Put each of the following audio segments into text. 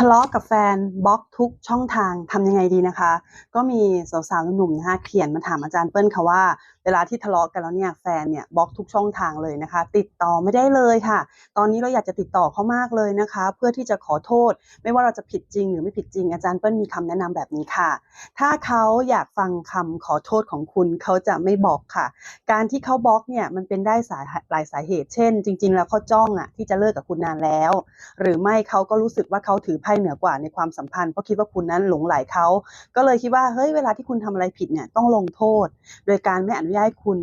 ทะเลาะกับแฟนบล็อกทุกช่องทางทำยังไงดีนะคะ ก็มีสาวๆหนุ่มๆนะคะเขียนมาถามอาจารย์เปิ้ลค่ะว่า เวลาที่ทะเลาะกันแล้วเนี่ยแฟนเนี่ยบล็อกทุกช่องทางเลยนะคะ ติดต่อไม่ได้เลยค่ะ ตอนนี้เราอยากจะติดต่อเขามากเลยนะคะ เพื่อที่จะขอโทษ ไม่ว่าเราจะผิดจริงหรือไม่ผิดจริงอาจารย์เปิ้ลมีคำแนะนำแบบนี้ค่ะ ถ้าเขาอยากฟังคำขอโทษของคุณเขาจะไม่บอกค่ะ การที่เขาบล็อกเนี่ยมันเป็นได้สาหลายสาเหตุ เช่น จริง ๆ แล้วเขาจ้องอะที่จะเลิกกับคุณนานแล้ว หรือไม่เขาก็รู้สึกว่าเขาถือพ่เหนือกว่าในความสัมพันธ์เพราะคิดว่าคุณนั้นหลงไหลเขาก็เลยคิดว่าเฮ้ยเวลาที่คุณทำอะไรผิดเนี่ยต้องลงโทษ โดยการไม่อนุญาตให้คุณ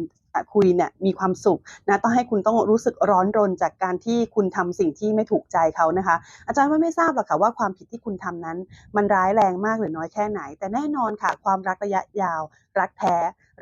คุยเนี่ยมีความสุขนะต้องให้คุณต้องรู้สึกร้อนรนจากการที่คุณทำสิ่งที่ไม่ถูกใจเขานะคะ อาจารย์ว่าไม่ทราบหรอกค่ะว่าความผิดที่คุณทำนั้น มันร้ายแรงมากหรือน้อยแค่ไหน แต่แน่นอนค่ะ ความรักระยะยาว รักแท้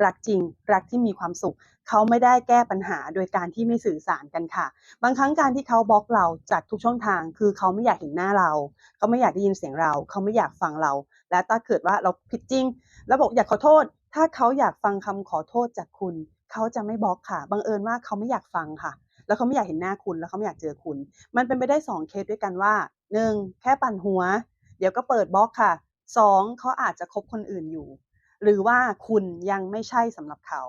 รักจริง รักที่มีความสุขเขาไม่ได้แก้ปัญหาโดยการที่ไม่สื่อสารกันค่ะ บางครั้งการที่เขาบล็อกเราจากทุกช่องทาง คือเขาไม่อยากเห็นหน้าเรา เขาไม่อยากได้ยินเสียงเรา เขาไม่อยากฟังเรา และถ้าเกิดว่าเราผิดจริง แล้วบอกอยากขอโทษ ถ้าเขาอยากฟังคำขอโทษจากคุณ เขาจะไม่บล็อกค่ะ บังเอิญว่าเขาไม่อยากฟังค่ะ แล้วเขาไม่อยากเห็นหน้าคุณ แล้วเขาไม่อยากเจอคุณ มันเป็นไปได้สองเคสด้วยกันว่าหนึ่งแค่ปั่นหัว เดี๋ยวก็เปิดบล็อกค่ะสองเขาอาจจะคบคนอื่นอยู่ หรือว่าคุณยังไม่ใช่สำหรับเขา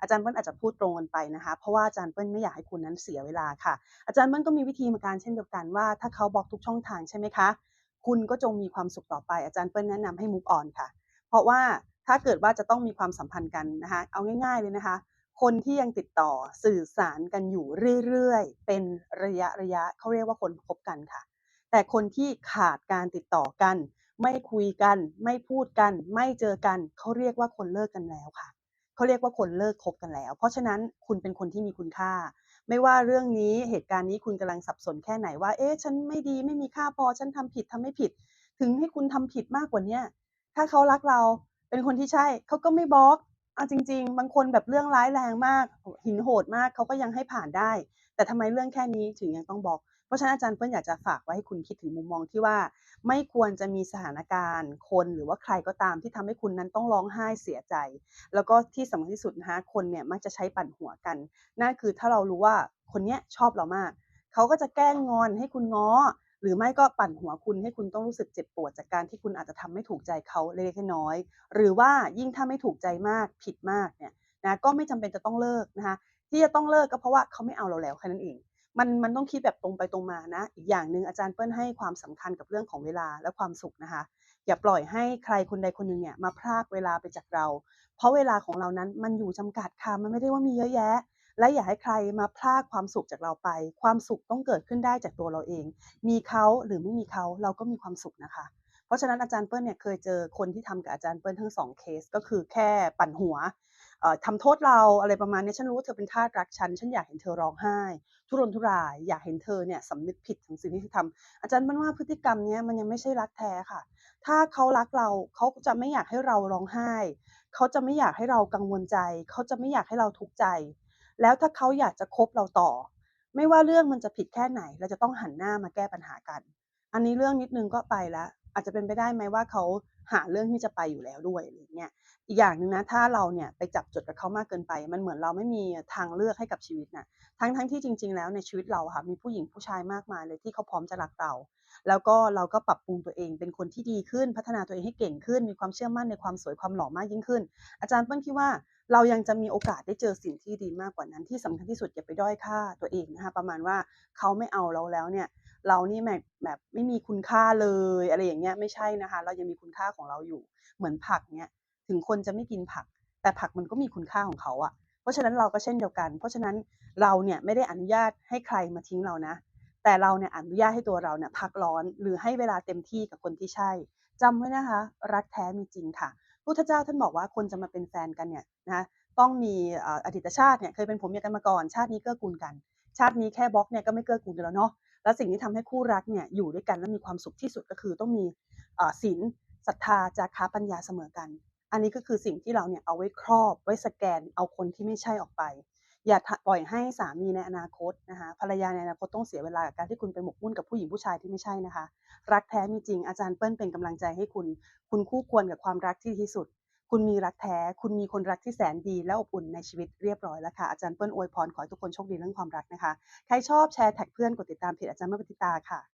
อาจารย์เปิ้ลอาจจะพูดตรงกันไปนะคะ เพราะว่าอาจารย์เปิ้ลไม่อยากให้คุณนั้นเสียเวลาค่ะ อาจารย์เปิ้ลก็มีวิธีาการเช่นเดียวกันว่า ถ้าเขาบล็อกทุกช่องทางใช่ไหมคะ คุณก็จงมีความสุขต่อไป อาจารย์เปิ้ลแนะนำให้ move on ค่ะ เพราะว่าถ้าเกิดว่าจะต้องมีความสัมพันธ์กันนะคะ เอาง่าย ๆเลยนะคะ คนที่ยังติดต่อสื่อสารกันอยู่เรื่อยๆ เป็นระยะระยะเขาเรียกว่าคนคบกันค่ะ แต่คนที่ขาดการติดต่อกัน ไม่คุยกัน ไม่พูดกัน ไม่เจอกัน เขาเรียกว่าคนเลิกกันแล้วค่ะ เขาเรียกว่าคนเลิกคบกันแล้ว เพราะฉะนั้นคุณเป็นคนที่มีคุณค่า ไม่ว่าเรื่องนี้เหตุการณ์นี้คุณกำลังสับสนแค่ไหนว่า เอ๊ะฉันไม่ดีไม่มีค่าพอฉันทำผิดทำไม่ผิด ถึงให้คุณทำผิดมากกว่าเนี้ยถ้าเขารักเราเป็นคนที่ใช่เขาก็ไม่บล็อกเอาจริง ๆ บางคนแบบเรื่องร้ายแรงมาก หินโหดมากเขาก็ยังให้ผ่านได้ แต่ทำไมเรื่องแค่นี้ถึงยังต้องบล็อก เพราะฉะนั้นอาจารย์เปิ้ลอยากจะฝากไว้ให้คุณคิดถึงมุมมองที่ว่า ไม่ควรจะมีสถานการณ์ คนหรือว่าใครก็ตามที่ทำให้คุณนั้นต้องร้องไห้เสียใจ แล้วก็ที่สำคัญที่สุดนะคะคนเนี่ยมักจะใช้ปั่นหัวกัน นั่นคือถ้าเรารู้ว่าคนเนี้ยชอบเรามาก เขาก็จะแกล้งงอนให้คุณง้อหรือไม่ก็ปั่นหัวคุณให้คุณต้องรู้สึกเจ็บปวดจากการที่คุณอาจจะทำไม่ถูกใจเขาเล็กน้อย หรือว่ายิ่งถ้าไม่ถูกใจมากผิดมากเนี่ยนะก็ไม่จำเป็นจะต้องเลิกนะคะที่จะต้องเลิกก็เพราะว่าเขาไม่เอาเราแล้วแค่นั้นเอง มันมันต้องคิดแบบตรงไปตรงมานะ อีกอย่างหนึ่งอาจารย์เปิ้ลให้ความสำคัญกับเรื่องของเวลาและความสุขนะคะ อย่าปล่อยให้ใครคนใดคนหนึ่งเนี่ยมาพรากเวลาไปจากเรา เพราะเวลาของเรานั้นมันอยู่จำกัดค่ะมันไม่ได้ว่ามีเยอะแยะ และอย่าให้ใครมาพรากความสุขจากเราไป ความสุขต้องเกิดขึ้นได้จากตัวเราเอง มีเขาหรือไม่มีเขาเราก็มีความสุขนะคะ เพราะฉะนั้นอาจารย์เปิ้ลเนี่ยเคยเจอคนที่ทำกับอาจารย์เปิ้ลทั้งสองเคสก็คือแค่ปั่นหัว ทำโทษเราอะไรประมาณนี้ฉันรู้ว่าเธอเป็นทาสรักฉันฉันอยากเห็นเธอร้องไห้ ทุรนทุรายอยากเห็นเธอเนี่ยสำนึกผิดถึงสิ่งที่เธอทำอาจารย์เปิ้ลว่าพฤติกรรมเนี้ยมันยังไม่ใช่รักแท้ค่ะ ถ้าเขารักเราเขาจะไม่อยากให้เราร้องไห้ เขาจะไม่อยากให้เรากังวลใจ เขาจะไม่อยากให้เราทุกข์ใจ แล้วถ้าเขาอยากจะคบเราต่อ ไม่ว่าเรื่องมันจะผิดแค่ไหน เราจะต้องหันหน้ามาแก้ปัญหากัน อันนี้เรื่องนิดนึงก็ไปแล้ว อาจจะเป็นไปได้ไหมว่าเขาหาเรื่องที่จะไปอยู่แล้วด้วยอะไรเงี้ยอีกอย่างหนึ่งนะถ้าเราเนี่ยไปจับจดกับเขามากเกินไป มันเหมือนเราไม่มีทางเลือกให้กับชีวิตน่ะทั้งทั้งที่จริง ๆ แล้วในชีวิตเราค่ะมีผู้หญิงผู้ชายมากมายเลยที่เขาพร้อมจะรักเรา แล้วก็เราก็ปรับปรุงตัวเองเป็นคนที่ดีขึ้นพัฒนาตัวเองให้เก่งขึ้น มีความเชื่อมั่นในความสวยความหล่อมากยิ่งขึ้น อาจารย์เปิ้ลคิดว่าเรายังจะมีโอกาสได้เจอสิ่งที่ดีมากกว่านั้นที่สำคัญที่สุดอย่าไปด้อยค่าตัวเองนะคะประมาณว่าเขาไม่เอาเราแล้วเนี่ย เรานี่แบบแบบไม่มีคุณค่าเลยอะไรอย่างเงี้ยไม่ใช่นะคะ เรายังมีคุณค่าของเราอยู่ เหมือนผักเนี่ยถึงคนจะไม่กินผัก แต่ผักมันก็มีคุณค่าของเขาอะเพราะฉะนั้นเราก็เช่นเดียวกัน เพราะฉะนั้นเราเนี่ยไม่ได้อนุญาตให้ใครมาทิ้งเรานะ แต่เราเนี่ยอนุญาตให้ตัวเราเนี่ยพักร้อนหรือให้เวลาเต็มที่กับคนที่ใช่จำไว้นะคะ รักแท้มีจริงค่ะพุทธเจ้าท่านบอกว่าคนจะมาเป็นแฟนกันเนี่ยนะต้องมีอ่ออดีตชาติเนี่ยเคยเป็นผมเมียกันมาก่อน ชาตินี้เกื้อกูลกัน ชาตินี้แค่บล็อกเนี่ยก็ไม่เกื้อกูลกันแล้วเนาะ แล้วสิ่งที่ทำให้คู่รักเนี่ยอยู่ด้วยกันแล้วมีความสุขที่สุดก็คือต้องมีศีลศรัทธาจาคะปัญญาเสมอกัน อันนี้ก็คือสิ่งที่เราเนี่ยเอาไว้ครอบไว้สแกนเอาคนที่ไม่ใช่ออกไป อย่าปล่อยให้สามีในอนาคตนะคะภรรยาในอนาคตต้องเสียเวลากับการที่คุณไปหมกมุ่นกับผู้หญิงผู้ชายที่ไม่ใช่นะคะ รักแท้มีจริงอาจารย์เปิ้ลเป็นกำลังใจให้คุณ คุณคู่ควรกับความรักที่ที่สุด คุณมีรักแท้ คุณมีคนรักที่แสนดีและอบอุ่นในชีวิตเรียบร้อยแล้วค่ะ อาจารย์เปิ้ลอวยพรขอให้ทุกคนโชคดีเรื่องความรักนะคะ ใครชอบแชร์แท็กเพื่อนกดติดตามเพจอาจารย์เมื่อปฏิตาค่ะ